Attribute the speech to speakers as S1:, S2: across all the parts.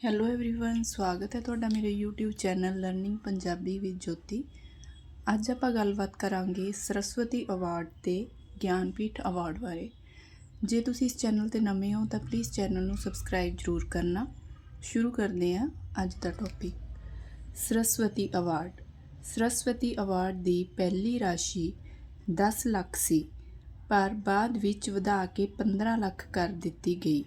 S1: Hello everyone ਸਵਾਗਤ ਹੈ ਤੁਹਾਡਾ ਮੇਰੇ YouTube channel learning Punjabi with Jyoti ਅੱਜ ਆਪਾਂ ਗੱਲਬਾਤ ਕਰਾਂਗੇ ਸਰਸਵਤੀ ਅਵਾਰਡ ਤੇ ਗਿਆਨਪੀਠ ਅਵਾਰਡ ਬਾਰੇ ਜੇ ਤੁਸੀਂ ਇਸ ਚੈਨਲ ਤੇ ਨਵੇਂ ਹੋ ਤਾਂ ਪਲੀਜ਼ ਚੈਨਲ ਨੂੰ ਸਬਸਕ੍ਰਾਈਬ ਜ਼ਰੂਰ ਕਰਨਾ ਸ਼ੁਰੂ ਕਰਦੇ ਹਾਂ ਅੱਜ ਦਾ topic Saraswati award Saraswati award ਦੀ ਪਹਿਲੀ ਰਾਸ਼ੀ 10 ਲੱਖ ਸੀ ਪਰ ਬਾਅਦ ਵਿੱਚ ਵਧਾ ਕੇ 15 ਲੱਖ ਕਰ ਦਿੱਤੀ ਗਈ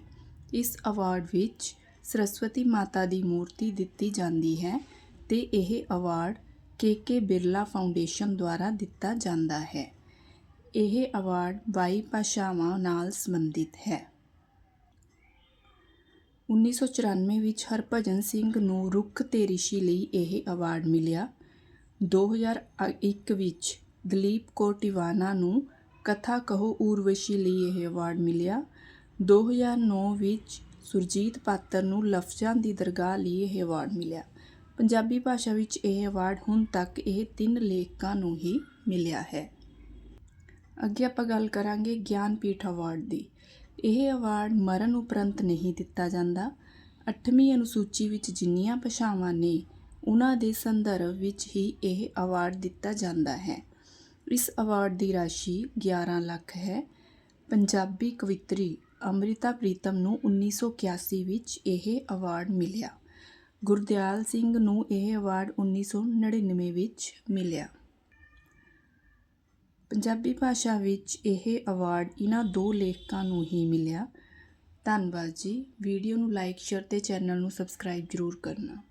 S1: ਇਸ ਅਵਾਰਡ ਵਿੱਚ ਸਰਸਵਤੀ ਮਾਤਾ ਦੀ ਮੂਰਤੀ ਦਿੱਤੀ ਜਾਂਦੀ ਹੈ ਤੇ ਇਹ ਅਵਾਰਡ ਕੇ ਕੇ ਬਿਰਲਾ ਫਾਊਂਡੇਸ਼ਨ ਦੁਆਰਾ ਦਿੱਤਾ ਜਾਂਦਾ ਹੈ। ਇਹ ਅਵਾਰਡ 22 ਭਾਸ਼ਾਵਾਂ ਨਾਲ ਸੰਬੰਧਿਤ ਹੈ। 1994 ਵਿੱਚ ਹਰਭਜਨ ਸਿੰਘ ਨੂੰ ਰੁੱਖ ਤੇ ਰਿਸ਼ੀ ਲਈ ਇਹ ਅਵਾਰਡ ਮਿਲਿਆ। 2001 ਵਿੱਚ ਦਲੀਪ ਕੌਰ ਟਿਵਾਨਾ ਨੂੰ ਕਥਾ ਕਹੋ ਉਰਵਸ਼ੀ ਲਈ ਇਹ ਅਵਾਰਡ ਮਿਲਿਆ। 2009 ਵਿੱਚ ਸੁਰਜੀਤ ਪਾਤਰ ਨੂੰ ਲਫ਼ਜ਼ਾਂ ਦੀ ਦਰਗਾਹ ਲਈ ਇਹ ਅਵਾਰਡ ਮਿਲਿਆ। ਪੰਜਾਬੀ ਭਾਸ਼ਾ ਵਿੱਚ ਇਹ ਅਵਾਰਡ ਹੁਣ ਤੱਕ ਇਹ ਤਿੰਨ ਲੇਖਕਾਂ ਨੂੰ ਹੀ ਮਿਲਿਆ ਹੈ। ਅੱਗੇ ਆਪਾਂ ਗੱਲ ਕਰਾਂਗੇ ਗਿਆਨਪੀਠ ਅਵਾਰਡ ਦੀ। ਇਹ ਅਵਾਰਡ ਮਰਨ ਉਪਰੰਤ ਨਹੀਂ ਦਿੱਤਾ ਜਾਂਦਾ। 8ਵੀਂ ਅਨੁਸੂਚੀ ਵਿੱਚ ਜਿੰਨੀਆਂ ਭਾਸ਼ਾਵਾਂ ਨੇ, ਉਹਨਾਂ ਦੇ ਸੰਦਰਭ ਵਿੱਚ ਹੀ ਇਹ ਅਵਾਰਡ ਦਿੱਤਾ ਜਾਂਦਾ ਹੈ। ਇਸ ਅਵਾਰਡ ਦੀ ਰਾਸ਼ੀ 11 ਲੱਖ ਹੈ। ਪੰਜਾਬੀ ਕਵਿਤਰੀ ਅੰਮ੍ਰਿਤਾ ਪ੍ਰੀਤਮ ਨੂੰ 1981 ਵਿੱਚ ਇਹ ਅਵਾਰਡ ਮਿਲਿਆ। ਗੁਰਦਿਆਲ ਸਿੰਘ ਨੂੰ ਇਹ ਅਵਾਰਡ 1999 ਵਿੱਚ ਮਿਲਿਆ। ਪੰਜਾਬੀ ਭਾਸ਼ਾ ਵਿੱਚ ਇਹ ਅਵਾਰਡ ਇਹਨਾਂ ਦੋ ਲੇਖਕਾਂ ਨੂੰ ਹੀ ਮਿਲਿਆ। ਧੰਨਵਾਦ ਜੀ। ਵੀਡੀਓ ਨੂੰ ਲਾਈਕ ਸ਼ੇਅਰ ਤੇ ਚੈਨਲ ਨੂੰ ਸਬਸਕ੍ਰਾਈਬ ਜ਼ਰੂਰ ਕਰਨਾ।